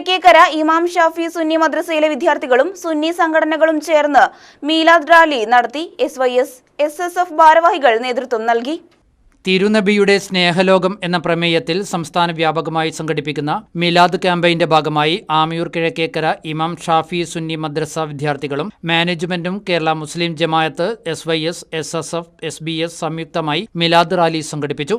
കിഴക്കേക്കര ഇമാം ഷാഫി സുന്നി മദ്രസയിലെ വിദ്യാർത്ഥികളും സുന്നി സംഘടനകളും ചേർന്ന് മീലാദ് റാലി നടത്തി S Y S S S F ഭാരവാഹികൾ നേതൃത്വം നൽകി. തിരുനബിയുടെ സ്നേഹലോകം എന്ന പ്രമേയത്തിൽ സംസ്ഥാന വ്യാപകമായി സംഘടിപ്പിക്കുന്ന മിലാദ് ക്യാമ്പയിന്റെ ഭാഗമായി ആമിയൂർ കിഴക്കേക്കര ഇമാം ഷാഫി സുന്നി മദ്രസ വിദ്യാർത്ഥികളും മാനേജ്മെന്റും Kerala Muslim Jamaat S Y S S S F S B S സംയുക്തമായി മിലാദ് റാലി സംഘടിപ്പിച്ചു.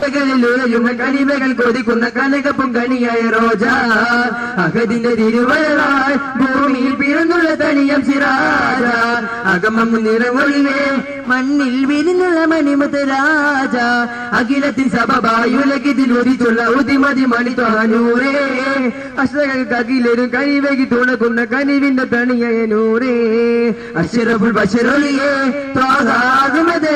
ിലേയുന്ന കനിമകൾ കൊതിക്കുന്ന കനകപ്പും കണിയായ റോജ അഹദിന്റെ തിരുവയറായി ഭൂമിയിൽ പിറന്നുള്ള തനിയം സിറാജ അകമം നിറമൊഴിവേ മണ്ണിൽ വിരിഞ്ഞുള്ള മണിമുത്ത രാജ അഖിലത്തിൻ സഭവായുലകിതിൽ ഒരിച്ചുള്ള ഉതിമതി മണി താനൂറേ അഷ്ടകൾക്ക് അഖിലരും കനിവകി തുണക്കുന്ന കനിവിന്റെ തണിയായ നൂറേ അശ്വരഫുൾ ബഷറൊളിയേ നബിയേ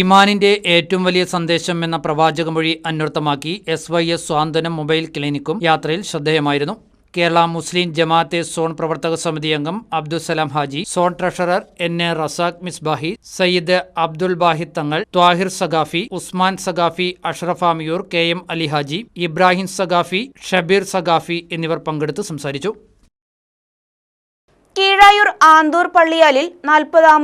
ഇമാനിന്റെ ഏറ്റവും വലിയ സന്ദേശം എന്ന പ്രവാചകം വഴി അന്വർത്ഥമാക്കി S Y S Santhwanam mobile ക്ലിനിക്കും യാത്രയിൽ ശ്രദ്ധേയമായിരുന്നു. കേരള മുസ്ലിം ജമാഅത്തെ സോൺ പ്രവർത്തക സമിതി അംഗം Abdussalam Haji zone treasurer N A Razak Misbahi Sayyid Abdul Bahid Thangal Thahir Saqafi Usman Saqafi Ashraf Amiyur K M Ali Haji Ibrahim Saqafi Shabeer Saqafi എന്നിവർ പങ്കെടുത്ത് സംസാരിച്ചു. കീഴായൂർ ആന്തൂർ പള്ളിയാലിൽ നാൽപ്പതാം